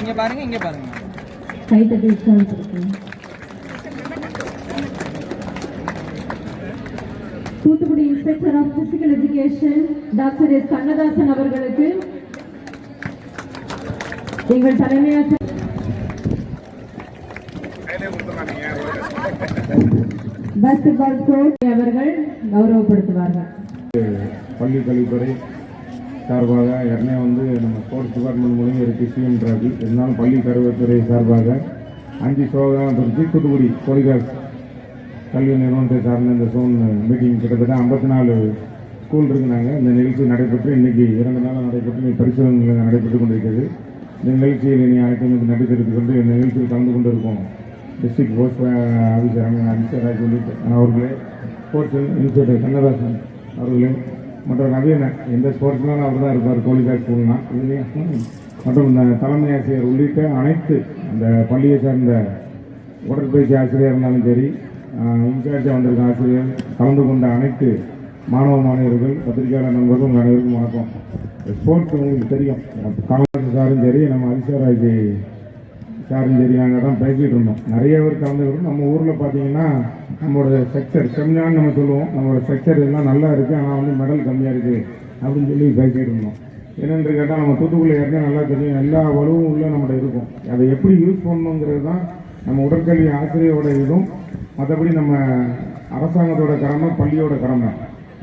இங்க பாருங்க இங்க பாருங்க. Thoothukudi inspector of physical education doctor S. Kannadasan அவர்களுக்கு எங்கள் தலைமை ஆசிரியர் பாஸ்கெட்பால் கோச் அவர்கள் கௌரவப்படுத்துவார்கள். பள்ளி கல்வித்துறை சார்பாக ஏற்கனவே வந்து நம்ம ஸ்போர்ட்ஸ் டிபார்ட்மெண்ட் மூலியம் இருக்குது சிஎம் டிராஃபி இருந்தாலும் பள்ளி கருவத்துறை சார்பாக அஞ்சு சோகம் பிரித்து தூத்துக்குடி கோலிகாஸ் கல்வி நிறுவனத்தை சார்ந்த இந்த சோன் மீட்டிங் கிட்டத்தட்ட ஐம்பத்தி நாலு ஸ்கூல் இருக்குனாங்க இந்த நிகழ்ச்சி நடைபெற்று இன்னைக்கு இரண்டு நாளாக நடைபெற்று இன்னைக்கு பரிசோதனை நடைபெற்று கொண்டிருக்கிறது. இந்த நிகழ்ச்சியில் இனி அனைத்தும் நன்றி தெரிவித்துக் கொண்டு இந்த நிகழ்ச்சியில் கலந்து கொண்டிருக்கோம். டிஸ்ட்ரிக்ட் போஸ்ட் ஆஃபீஸர் அமைச்சர் அவர்களே. ஸ்போர்ட்ஸ் இன்ஸ்பெக்டர் கண்ணதாசன் அவர்களே. மற்றும் நவீன எந்த ஸ்போர்ட்ஸ்னாலும் அவர் தான் இருப்பார் கோழிக்காய் ஸ்கூல்னா இதுலேயும் மற்றும் இந்த தலைமை ஆசிரியர் உள்ளிட்ட அனைத்து அந்த பள்ளியை சார்ந்த உடற்பயிற்சி ஆசிரியர் இருந்தாலும் சரி இன்சார்ஜாக வந்திருக்க ஆசிரியர் கலந்து கொண்ட அனைத்து மாணவ மாணவர்கள் பத்திரிகையாளர் நண்பர்கள் உங்கள் அனைவருக்கும் வணக்கம். ஸ்போர்ட்ஸ் உங்களுக்கு தெரியும். காங்கிரஸ் சாரும் சரி நம்ம அதிசாராஜி சாரும் சரி நாங்கள் தான் பேசிகிட்டு இருந்தோம். நிறைய பேர் கலந்துக்கிறோம் நம்ம ஊரில் பார்த்தீங்கன்னா நம்மளோட ஸ்ட்ரக்சர் செமினான்னு நம்ம சொல்லுவோம். நம்மளோட ஸ்ட்ரக்சர் எல்லாம் நல்லா இருக்குது ஆனால் வந்து மெடல் கம்மியாக இருக்குது அப்படின்னு சொல்லி பேசிகிட்டு இருந்தோம். என்னென்று கேட்டால் நம்ம தூத்துக்குள்ளே ஏற்கனவே நல்லா தெரியும். எல்லா வலுவும் உள்ளே நம்மகிட்ட இருக்கும். அதை எப்படி யூஸ் பண்ணணுங்கிறது தான் நம்ம உடற்கல்வி ஆசிரியரோட இதுவும் மற்றபடி நம்ம அரசாங்கத்தோட கடமை பள்ளியோட கடமை.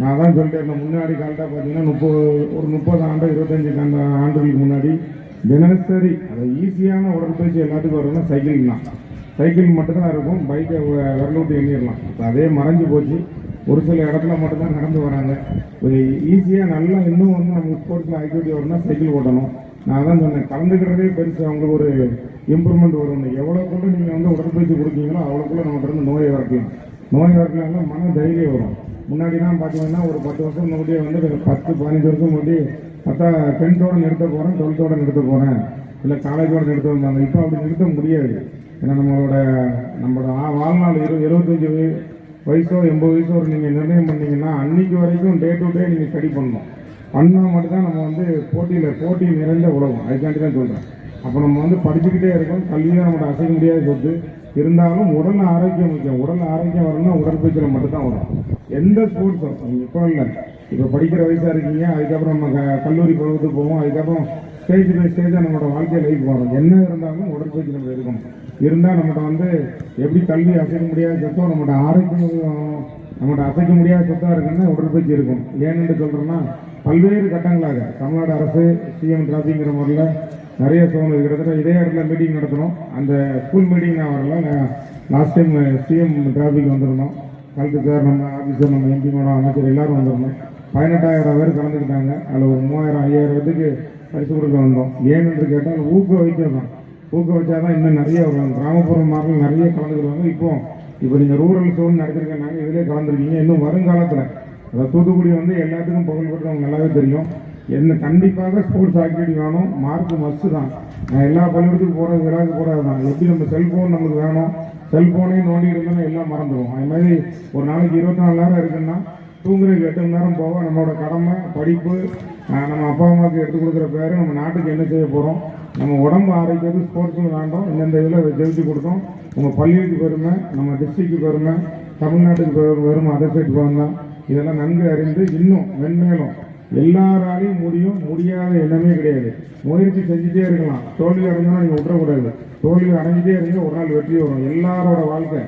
நான் தான் சொல்லிட்டு இருந்தேன் முன்னாடி காலத்தாக பார்த்தீங்கன்னா முப்பது ஒரு முப்பது ஆண்டு இருபத்தஞ்சி ஆண்டு ஆண்டுகளுக்கு முன்னாடி தினசரி அது ஈஸியான உடற்பயிற்சி எல்லாத்துக்கும் வரும்னா சைக்கிள் தான். சைக்கிள் மட்டும்தான் இருக்கும் பைக்கை விரல விட்டு எண்ணிடலாம் இப்போ அதே மறைஞ்சு போச்சு. ஒரு சில இடத்துல மட்டும்தான் நடந்து வராங்க. ஒரு ஈஸியாக நல்லா இன்னும் வந்து நம்ம ஸ்போர்ட்ஸில் ஆக்டிவிட்டி வரும்னா சைக்கிள் ஓட்டணும். நான் தான் சொன்னேன் கலந்துக்கிறதே பெருசு அவங்களுக்கு ஒரு இம்ப்ரூவ்மெண்ட் வரும். எவ்வளோ கூட நீங்கள் வந்து உடற்பயிற்சி கொடுக்கீங்களோ அவ்வளோக்குள்ள நம்மகிட்ட இருந்து நோயை வரக்கலாம் நோய் வரக்கலாம் மன தைரியம் வரும். முன்னாடி தான் பார்த்தீங்கன்னா ஒரு பத்து வருஷம் முன்னாடியே வந்து ஒரு பத்து பதினஞ்சு வருஷம் முன்னாடி பத்தா டென்த்தோட நிறுத்த போகிறேன் டுவெல்த்தோடு நிறுத்த போகிறேன் இல்லை காலேஜோட நிறுத்த வந்தாங்க இப்போ அப்படி நிறுத்த முடியாது. ஏன்னா நம்மளோட நம்மளோட ஆ- வாழ்நாள் இரு இருபத்தஞ்சி வயசோ எண்பது வயசோ ஒரு நீங்கள் நிர்ணயம் பண்ணிங்கன்னா அன்னைக்கு வரைக்கும் டே டு டே நீங்கள் ஸ்டடி பண்ணணும். பண்ணால் மட்டும்தான் நம்ம வந்து போட்டியில் போட்டி நிறைந்த உலகம். அதுக்காண்டி தான் சொல்கிறேன் அப்போ நம்ம வந்து படிச்சுக்கிட்டே இருக்கோம். கல்வி தான் நம்மளோட அசைக்க முடியாத சொத்து. இருந்தாலும் உடல் ஆரோக்கியம் முக்கியம். உடல் ஆரோக்கியம் வரணும்னா உடற்பயிற்சியில் மட்டும்தான் வரும். எந்த ஸ்போர்ட்ஸும் நீங்கள் இப்போ இல்லை இப்போ படிக்கிற வயசாக இருக்கீங்க அதுக்கப்புறம் நம்ம கல்லூரி பருவத்துக்கு போவோம் அதுக்கப்புறம் ஸ்டேஜ் பை ஸ்டேஜாக நம்மளோட வாழ்க்கை லைஃப் வரும். என்ன இருந்தாலும் உடற்பயிற்சி நம்ம இருக்கணும் இருந்தால் நம்மகிட்ட வந்து எப்படி கல்வி அசைக்க முடியாத சொத்தோ நம்மளோட ஆரோக்கியம் நம்மகிட்ட அசைக்க முடியாத சொத்தாக இருக்குன்னா உடற்பயிற்சி இருக்கும் ஏன்னு சொல்கிறோன்னா பல்வேறு கட்டங்களாக தமிழ்நாடு அரசு சிஎம் டிராஃபிங்கிற முறையில் நிறைய சூழ்நிலை கிட்டத்தட்ட இதே இடத்துல மீட்டிங் நடத்தணும் அந்த ஸ்கூல் மீட்டிங் நான் வரல நான் லாஸ்ட் டைம் சிஎம் டிராஃபிக் வந்திருந்தோம். கலெக்டர் சார் நம்ம ஆஃபீஸர் நம்ம எம்பி மேடம் அமைச்சர் எல்லாரும் வந்திருந்தோம். பதினெட்டாயிரம் பேர் கலந்துக்கிட்டாங்க. அதில் ஒரு மூவாயிரம் ஐயாயிரம் பேருக்கு பரிசு கொடுக்க வந்தோம். ஏன்னு கேட்டால் ஊக்க வைக்கிறோம் ஊக்க வச்சா தான் இன்னும் நிறைய வருவாங்க கிராமப்புற மக்கள் நிறைய கலந்துக்கிடுவாங்க இப்போ இப்போ நீங்கள் ரூரல் சோன் நடத்திருக்கனாங்க இதிலே கலந்துருக்கீங்க. இன்னும் வருங்காலத்தில். அதாவது தூத்துக்குடி வந்து எல்லாத்துக்கும் புகழ்பெற்றவங்க நல்லாவே தெரியும். என்ன கண்டிப்பாக ஸ்போர்ட்ஸ் ஆக்டிவிட்டி வேணும். மார்க் மஸ்ட்டு தான். நான் எல்லா பள்ளிக்கூடத்துக்கும் போகிறது விளையாட்டு போகிறது தான் எப்படி நம்ம செல்ஃபோன் நமக்கு வேணும்? செல்ஃபோனையும் நோண்டி இருந்தோம்னா எல்லாம் மறந்துடும் அது மாதிரி ஒரு நாளைக்கு இருபத்தி நாலு நேரம் இருக்குன்னா தூங்குறதுக்கு எட்டு மணி நேரம் போக நம்மளோட கடமை படிப்பு நம்ம அப்பா அம்மாவுக்கு எடுத்து கொடுக்குற பேர் நம்ம நாட்டுக்கு என்ன செய்ய போகிறோம் நம்ம உடம்பு ஆரோக்கியத்துக்கு ஸ்போர்ட்ஸும் வேண்டாம். இந்தந்த இதில் ஜெயிச்சு கொடுத்தோம். உங்கள் பள்ளிக்கு பெருமை நம்ம டிஸ்ட்ரிக்ட்டுக்கு பெருமை தமிழ்நாட்டுக்கு பெருமை அதர் சைட் பெருமை இதெல்லாம் நன்கு அறிந்து இன்னும் மென்மேலும் எல்லாராலையும் முடியும் முடியாத எண்ணமே கிடையாது. முயற்சி செஞ்சுட்டே இருக்கலாம். தோல்வி அடைஞ்சாலும் நீங்கள் விட்டுறக்கூடாது. தோல்வி அடைஞ்சிட்டே இருங்க ஒரு நாள் வெற்றி வரும். எல்லாரோட வாழ்க்கை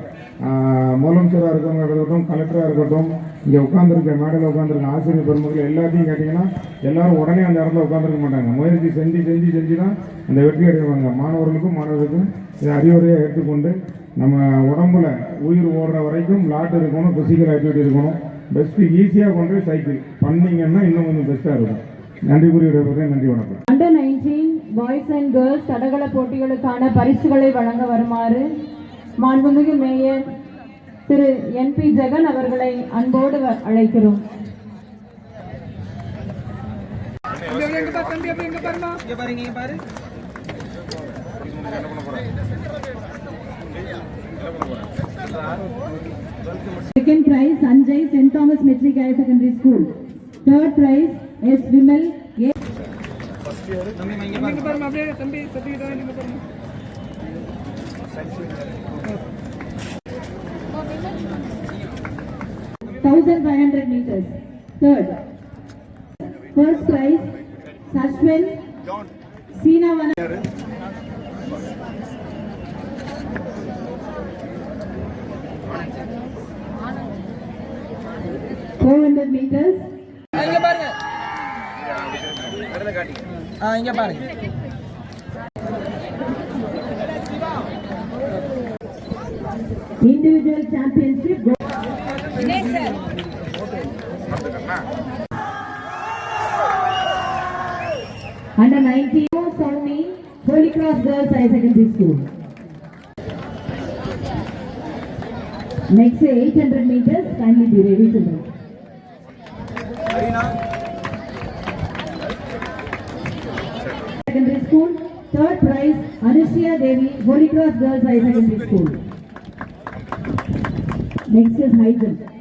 முதலமைச்சராக இருக்கட்டும் கலெக்டராக இருக்கட்டும் இங்கே உட்காந்துருக்க மேடையில் உட்காந்துருக்க ஆசிரியர் பெருமக்கள் எல்லாத்தையும் கேட்டிங்கன்னா எல்லாரும் உடனே அந்த இடத்துல உட்காந்துருக்க மாட்டாங்க. முயற்சி செஞ்சு செஞ்சு செஞ்சு தான் அந்த வெற்றி அடைவாங்க. மாணவர்களுக்கும் மாணவர்களுக்கும் இதை அறிவுரையாக எடுத்துக்கொண்டு நம்ம உடம்புல உயிர் ஓடுற வரைக்கும் லாட் இருக்கணும் ஃபிசிக்கல் ஆக்டிவிட்டி இருக்கணும். பெஸ்ட்டு ஈஸியாக கொண்டு சைக்கிள் பண்ணீங்கன்னா இன்னும் கொஞ்சம் பெஸ்ட்டாக இருக்கும். நன்றி கூறி விடைபெறுகிறேன். நன்றி வணக்கம். Under nineteen boys and girls தடகள போட்டிகளுக்கான பரிசுகளை வழங்க வருமாறு மாண்புமிகு mayor Thiru N P Jegan அவர்களை அன்போடு அழைக்கிறோம். செகண்ட் பிரைஸ் இங்க Saint Thomas matric higher secondary school Third prize S. Vimal thousand five hundred meters. Third. First prize, Sashwin Seenavana. Four hundred meters. பாருங்க ஆ இங்க பாருங்க Individual championship. Under 19, Sony, Holy Cross Girls High Secondary School. Next 800 meters, kindly be ready to move. Secondary School, third prize, Anushya Devi, Holy Cross Girls High Secondary School. Next is high jump.